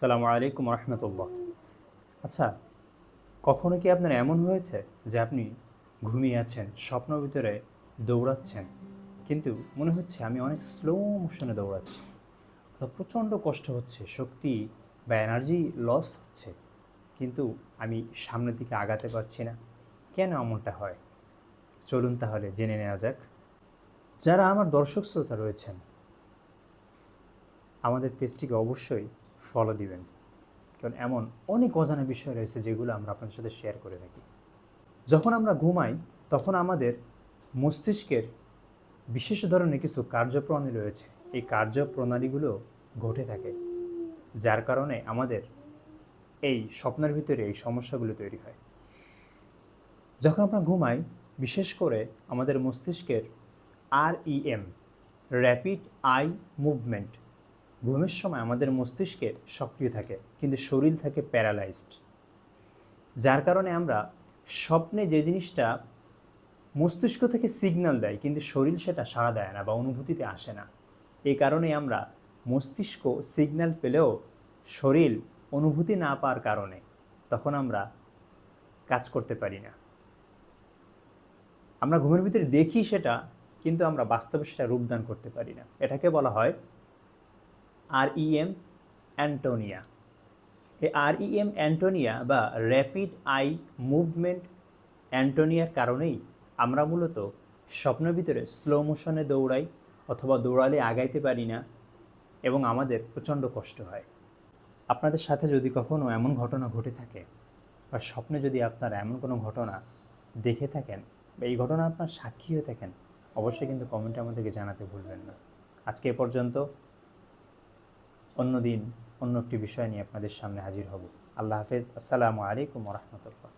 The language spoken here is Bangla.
সালামু আলাইকুম রহমতুল্লাহ। আচ্ছা কখনো কি আপনার এমন হয়েছে যে আপনি ঘুমিয়ে আছেন স্বপ্ন ভিতরে দৌড়াচ্ছেন, কিন্তু মনে হচ্ছে আমি অনেক স্লো মোশনে দৌড়াচ্ছি? অর্থাৎ প্রচণ্ড কষ্ট হচ্ছে, শক্তি বা এনার্জি লস হচ্ছে, কিন্তু আমি সামনের দিকে আগাতে পারছি না। কেন এমনটা হয়? চলুন তাহলে জেনে নেওয়া যাক। যারা আমার দর্শক শ্রোতা রয়েছেন, আমাদের পেজটিকে অবশ্যই ফলো দিবেন। কারণ এমন অনেক অজানা বিষয় রয়েছে যেগুলো আমরা আপনাদের সাথে শেয়ার করে থাকি। যখন আমরা ঘুমাই, তখন আমাদের মস্তিষ্কের বিশেষ ধরনের কিছু কার্যপ্রণালী রয়েছে। এই কার্যপ্রণালীগুলো ঘটে থাকে, যার কারণে আমাদের এই স্বপ্নের ভিতরে এই সমস্যাগুলো তৈরি হয়। যখন আমরা ঘুমাই, বিশেষ করে আমাদের মস্তিষ্কের R E M rapid eye movement ঘুমের সময় আমাদের মস্তিষ্কে সক্রিয় থাকে, কিন্তু শরীর থাকে প্যারালাইজড। যার কারণে আমরা স্বপ্নে যে জিনিসটা মস্তিষ্ক থেকে সিগন্যাল দেয়, কিন্তু শরীর সেটা সাড়া দেয় না বা অনুভূতিতে আসে না। এই কারণে আমরা মস্তিষ্ক সিগন্যাল পেলেও শরীর অনুভূতি না পাওয়ার কারণে তখন আমরা কাজ করতে পারি না। আমরা ঘুমের ভিতরে দেখি সেটা, কিন্তু আমরা বাস্তবে সেটা রূপদান করতে পারি না। এটাকে বলা হয় আর ইএম অ্যান্টোনিয়া এই আর ইএম অ্যান্টোনিয়া বা র্যাপিড আই মুভমেন্ট অ্যান্টোনিয়ার কারণেই আমরা মূলত স্বপ্নের ভিতরে স্লো মোশনে দৌড়াই অথবা দৌড়ালে আগাইতে পারি না এবং আমাদের প্রচণ্ড কষ্ট হয়। আপনাদের সাথে যদি কখনো এমন ঘটনা ঘটে থাকে বা স্বপ্নে যদি আপনারা এমন কোনো ঘটনা দেখে থাকেন বা এই ঘটনা আপনার সাক্ষী হয়ে থাকেন, অবশ্যই কিন্তু কমেন্টে আমাদেরকে জানাতে ভুলবেন না। আজকে এ পর্যন্ত। অন্য দিন অন্য একটি বিষয় নিয়ে আপনাদের সামনে হাজির হব। আল্লাহ হাফেজ। আসসালামু আলাইকুম রহমতুল্লাহ।